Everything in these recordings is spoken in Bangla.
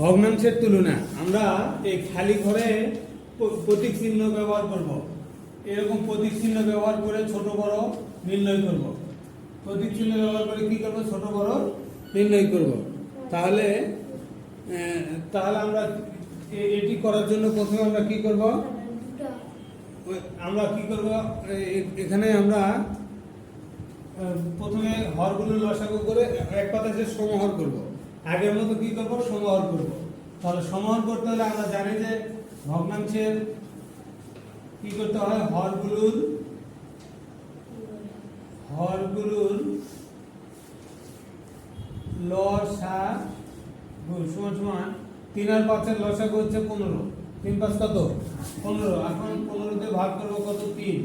ভগ্নাংশের তুলনা। আমরা এই খালি ঘরে প্রতীক চিহ্ন ব্যবহার করব। এরকম প্রতীক চিহ্ন ব্যবহার করে ছোট বড় নির্ণয় করব। প্রতীক চিহ্ন ব্যবহার করে কি করব? ছোট বড় নির্ণয় করব। তাহলে তাহলে আমরা এটি করার জন্য প্রথমে আমরা কি করব? আমরা কি করব? এখানে আমরা প্রথমে হরগুলো লসাগু করে এক পাতা যে সমাহার করব। আগের মতো কি করব? সমাহার করব। তাহলে সমাহার করতে হলে আমরা জানি যে ভগ্নাংশের কি করতে হয়? হরগুলোর হরগুলোর লসা গুণ, সমান সমান তিন আর পাঁচের লসাগু হচ্ছে পনেরো। তিন পাঁচ কত? পনেরো। এখন পনেরো দিয়ে ভাগ করব কত? তিন।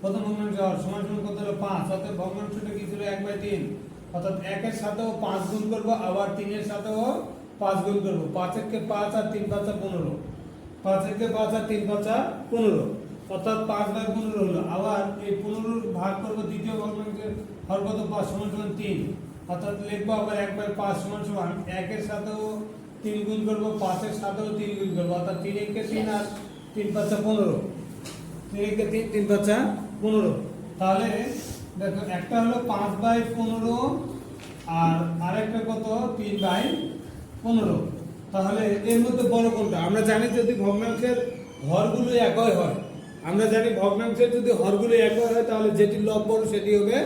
প্রথম ভগ্নাংশ? সমান সমান কত হলো? পাঁচ। অর্থাৎ ভগ্নাংশটা কি ছিল? এক বাই তিন। অর্থাৎ একের সাথেও পাঁচ গুণ করব, আবার তিনের সাথেও পাঁচ গুণ করব। পাঁচের কে পাঁচ আর তিন পাঁচা পনেরো। পাঁচের কে পাঁচ আর তিন পাঁচা পনেরো। অর্থাৎ পাঁচ বাই পনেরো হলো। আবার এই পনেরো ভাগ করব দ্বিতীয় ভগ্নাংশের হর কত পাঁচ সমান সমান তিন। অর্থাৎ লিখব আবার এক বাই পাঁচ সমান সমান একের সাথেও তিন গুণ করব, পাঁচের সাথেও তিন গুণ করব। অর্থাৎ তিন একে তিন আর তিন পাঁচা পনেরো। তিন একে তিন তিন পাঁচা পনেরো। তাহলে দেখো, একটা হলো পাঁচ বাই পনেরো, আর আরেকটা কত? তিন বাই পনেরো। তাহলে এর মধ্যে বড় কোনটা? আমরা জানি যদি ভগ্নাংশের হরগুলো একই হয়, আমরা জানি ভগ্নাংশের যদি হরগুলো একই হয়, তাহলে যেটি লব বড়, সেটি হবে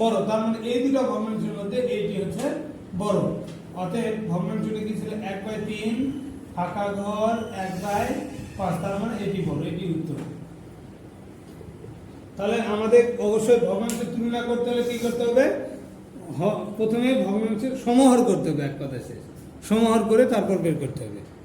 বড়। তার মানে এই দুটো ভগ্নাংশের মধ্যে এইটি হচ্ছে বড়। অতএব ভগ্নাংশটি কি ছিল? এক বাই তিন, ফাঁকা ঘর, এক বাই পাঁচ। তার মানে এটি বড়, এটি উত্তর। তাহলে আমাদের অবশ্যই ভগ্নাংশের তুলনা করতে হলে কি করতে হবে? প্রথমে ভগ্নাংশের সমহর করতে হবে এক কথা শেষ। সমহর করে তারপর বের করতে হবে।